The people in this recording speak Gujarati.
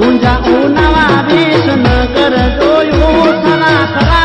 ઊંઝા ઉનાવા વિસનગર જોયું. થલા થલા